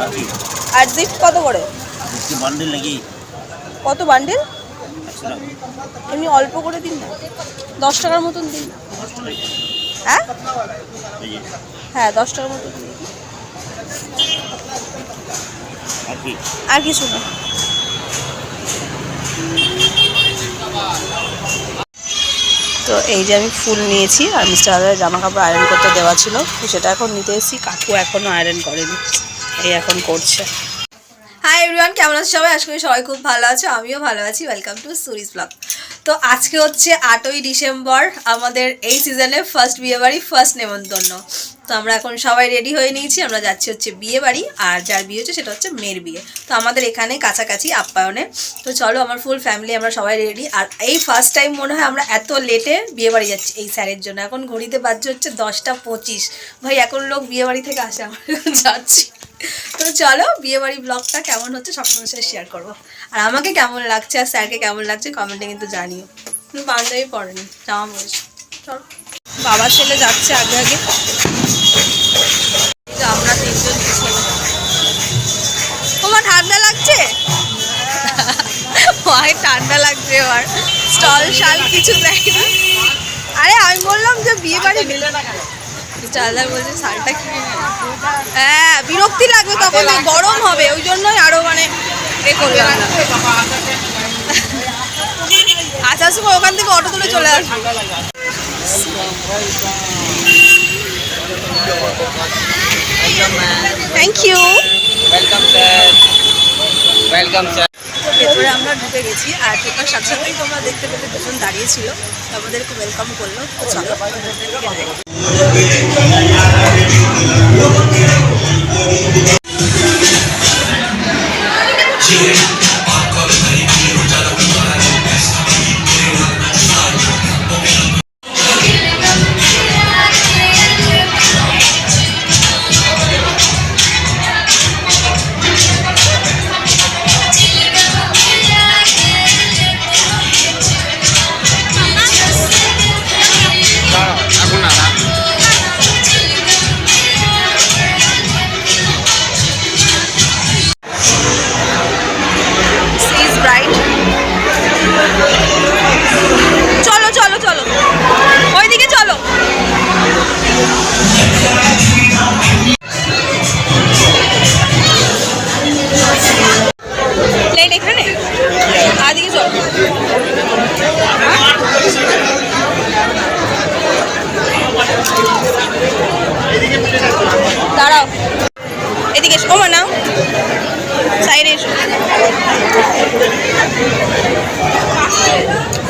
আর। Zip কত করে? Bundle নাকি? কত বান্ডেল এমনি অল্প করে দিন না। দশ টাকার মতন দিন। হ্যাঁ? হ্যাঁ দশ টাকার মতন দিন। আর কি? আর কিছু না। তো এই যে আমি ফুল নিয়েছি আর মিস্টার জামা কাপড় আয়রন করতে দেওয়া ছিল তো সেটা এখন নিতে এসেছি। কাকু এখনও আয়রন করেনি। এই এখন করছে। হাই এভরিওয়ান কেমন আছে সবাই? আশা করি সবাই খুব ভালো আছে, আমিও ভালো আছি। ওয়েলকাম টু সুরিজ ব্লগ তো আজকে হচ্ছে আটই ডিসেম্বর, আমাদের এই সিজনে ফার্স্ট বিয়েবাড়ি ফার্স্ট নেমন্তন্ন। তো আমরা এখন সবাই রেডি হয়ে নিয়েছি, আমরা যাচ্ছি হচ্ছে বিয়ে বাড়ি, আর যার বিয়ে হচ্ছে সেটা হচ্ছে মেয়ের বিয়ে। তো আমাদের এখানে কাছাকাছি আপ্যায়নে। তো চলো আমার ফুল ফ্যামিলি আমরা সবাই রেডি আর এই ফার্স্ট টাইম মনে হয় আমরা এত লেটে বিয়ে বাড়ি যাচ্ছি এই স্যারের জন্য। এখন ঘড়িতে বাজছে হচ্ছে দশটা পঁচিশ। ভাই, এখন লোক বিয়ে বাড়ি থেকে আসে, আমরা যাচ্ছি। তো চলো বিয়ে বাড়ি ব্লগটা কেমন হচ্ছে সব সাথে শেয়ার করব। আর আমাকে কেমন লাগছে আর স্যারকে কেমন লাগছে কমেন্টে কিন্তু জানিও। বান্ধবী পড়েনি জামা পড়েছে চলো। বাবার ছেলে যাচ্ছে আগে আগে। আমরা তিনজন তোমার ঠান্ডা লাগছে? ঠান্ডা লাগছে এবার। স্টল শাল কিছু দেয়নি। আরে আমি বললাম যে বিয়ে বাড়ি চালদার বলছে শালটা কিনে নে। লাগবে তখন গরম হবে ওই জন্যই আরও মানে এ আসার সময় ওখান থেকে অটো তুলে চলে আসবে। Thank you welcome sir welcome sir ভেতরে আমরা ঢুকে গেছি আর ঢোকার সাথে সাথেই তোমরা দেখতে পেলে দুজন দাঁড়িয়ে ছিল। আমাদেরকে ওয়েলকাম করল। চলো।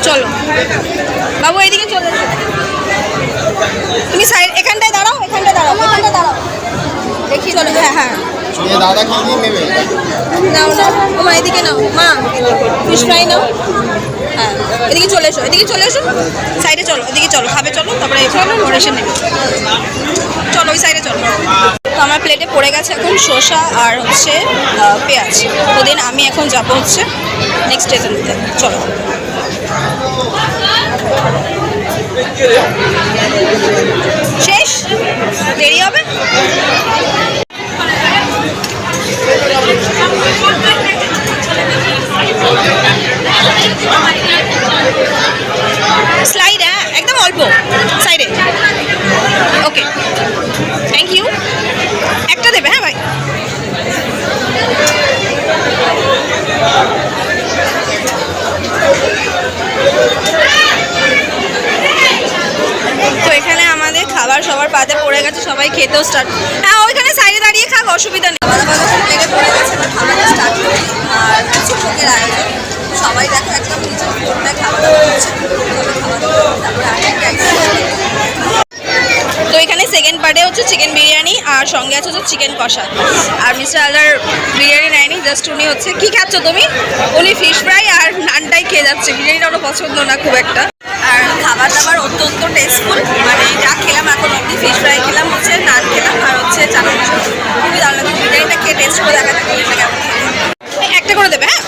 চলো। বাবু এইদিকে চলে এসো। তুমি সাইড এখানটায় দাঁড়াও এখানটায় দাঁড়াও এখানটায় দাঁড়াও। দেখি চলো হ্যাঁ হ্যাঁ। দাদা কি নাও নাও। মা এদিকে নাও। মা ফিশ নাও। হ্যাঁ এদিকে চলে এসো এদিকে চলে এসো। সাইডে চলো এদিকে চলো খাবে চলো তারপরে এখানে নেবে। চলো ওই সাইডে চলো। তো আমার প্লেটে পড়ে গেছে এখন শসা আর হচ্ছে পেঁয়াজ। ওদিন আমি এখন যাব হচ্ছে নেক্সট স্টেশন নিতে। চলো। শেষ? দেরি হবে স্লাইড হ্যাঁ একদম অল্প সাইডে ওকে থ্যাংক ইউ একটা দেবে হ্যাঁ ভাই তো এখানে আমাদের খাবার সবার পাতে পড়ে গেছে সবাই খেতেও স্টার্ট হ্যাঁ ওইখানে সাইডে দাঁড়িয়ে খাক অসুবিধা নেই। প্লেটে পড়ে গেছে খাবারটা স্টার্ট আর আয়োজন। সবাই দেখো একদম নিজের ফোনটায় খাওয়া দাওয়া করছে খাওয়া দাওয়া তারপরে আগে তো এখানে সেকেন্ড পার্টে হচ্ছে চিকেন বিরিয়ানি আর সঙ্গে আছে হচ্ছে চিকেন কষা। আর মিস্টার আলার বিরিয়ানি নেয়নি জাস্ট উনি হচ্ছে কি খাচ্ছ তুমি? উনি ফিশ ফ্রাই আর নানটাই খেয়ে যাচ্ছে। বিরিয়ানিটা ওটা পছন্দ না খুব একটা। আর খাবার দাবার অত্যন্ত টেস্টফুল মানে ফিশ ফ্রাই খেলাম, হচ্ছে নান খেলাম, আর হচ্ছে চানা মশলা। খুবই দারুণ লাগল বিরিয়ানিটা খেয়ে টেস্ট করে দেখা যাবে এটা কেমন একটা করে দেবে হ্যাঁ?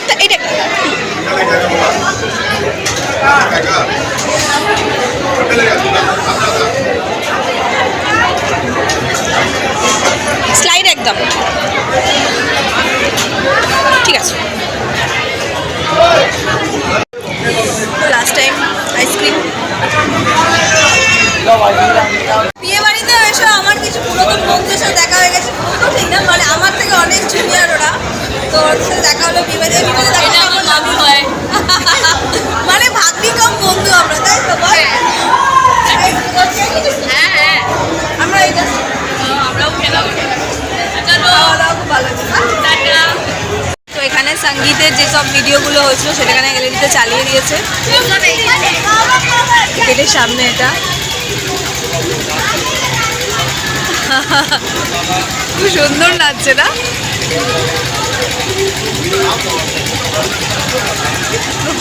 একটা, এটা স্লাইড একদম। ঠিক আছে। একটা। আইসক্রিম বিয়ে বাড়িতে এসে আমার কিছু পুরাতন বন্ধুদের সাথে দেখা হয়ে গেছে। ঠিক না মানে আমার থেকে অনেক জুনিয়র ওরা। তো ওদের সাথে দেখা হলো, বিয়ে বাড়িতে বিয়ে বাড়িতে দেখা হলো মামি হয় মানে ভাগ্নি কম বন্ধু আমরা তাই তো বল হ্যাঁ হ্যাঁ আমরা এই just আমরাও খেলাম খাওয়া দাওয়া খুব ভালো হয়েছে। তো এখানে সঙ্গীতের যেসব ভিডিওগুলো হয়েছিল সেটা এখানে গ্যালারিতে চালিয়ে দিয়েছে। টিকেটের সামনে এটা। খুব সুন্দর লাগছে না?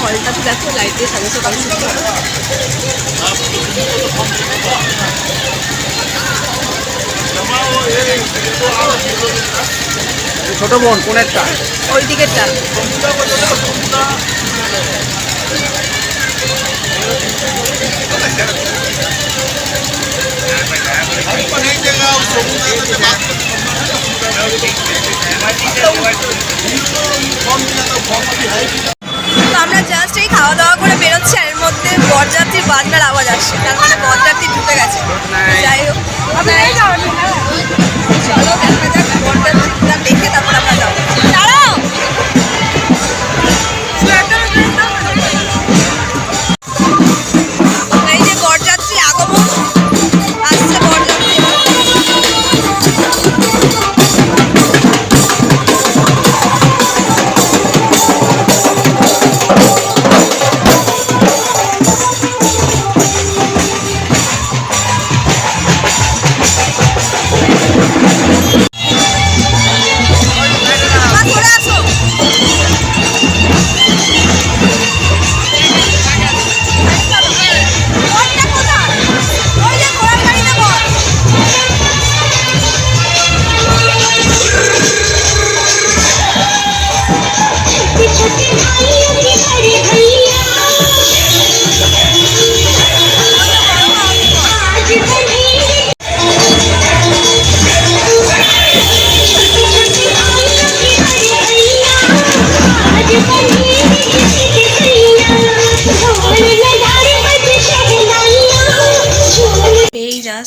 হলটা তো দেখো লাইট দিয়ে সাজাচ্ছে ছোট বোন, কোনেরটা? ওই তো আমরা জাস্ট এই খাওয়া দাওয়া করে বেরোচ্ছি এর মধ্যে বরযাত্রীর বাজনার আওয়াজ আসছে।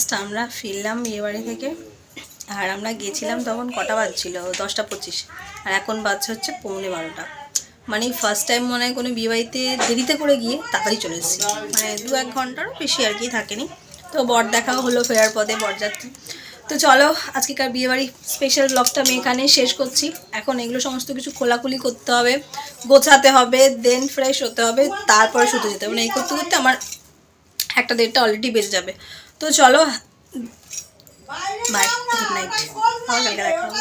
জাস্ট আমরা ফিরলাম বিয়েবাড়ি থেকে, আর আমরা গেছিলাম তখন কটা বাজছিল? দশটা পঁচিশ। আর এখন বাজছে হচ্ছে পৌনে বারোটা। মানে ফার্স্ট টাইম মনে হয় কোনো বিয়েবাড়িতে দেরিতে করে গিয়ে তাড়াতাড়ি চলে এসেছি। মানে দু এক ঘন্টারও বেশি আর কি থাকেনি। তো বর দেখা হলো ফেরার পথে, বরযাত্রী। তো চলো, আজকেকার বিয়েবাড়ি স্পেশাল ব্লগটা আমি এখানে শেষ করছি। এখন এগুলো সমস্ত কিছু খোলাখুলি করতে হবে, গোছাতে হবে দেন ফ্রেশ হতে হবে, তারপরে শুতে যেতে হবে। মানে এই করতে করতে আমার একটা দেড়টা অলরেডি বেজে যাবে। তো চলো বাই গুড নাইট আবার কালকে দেখা হবে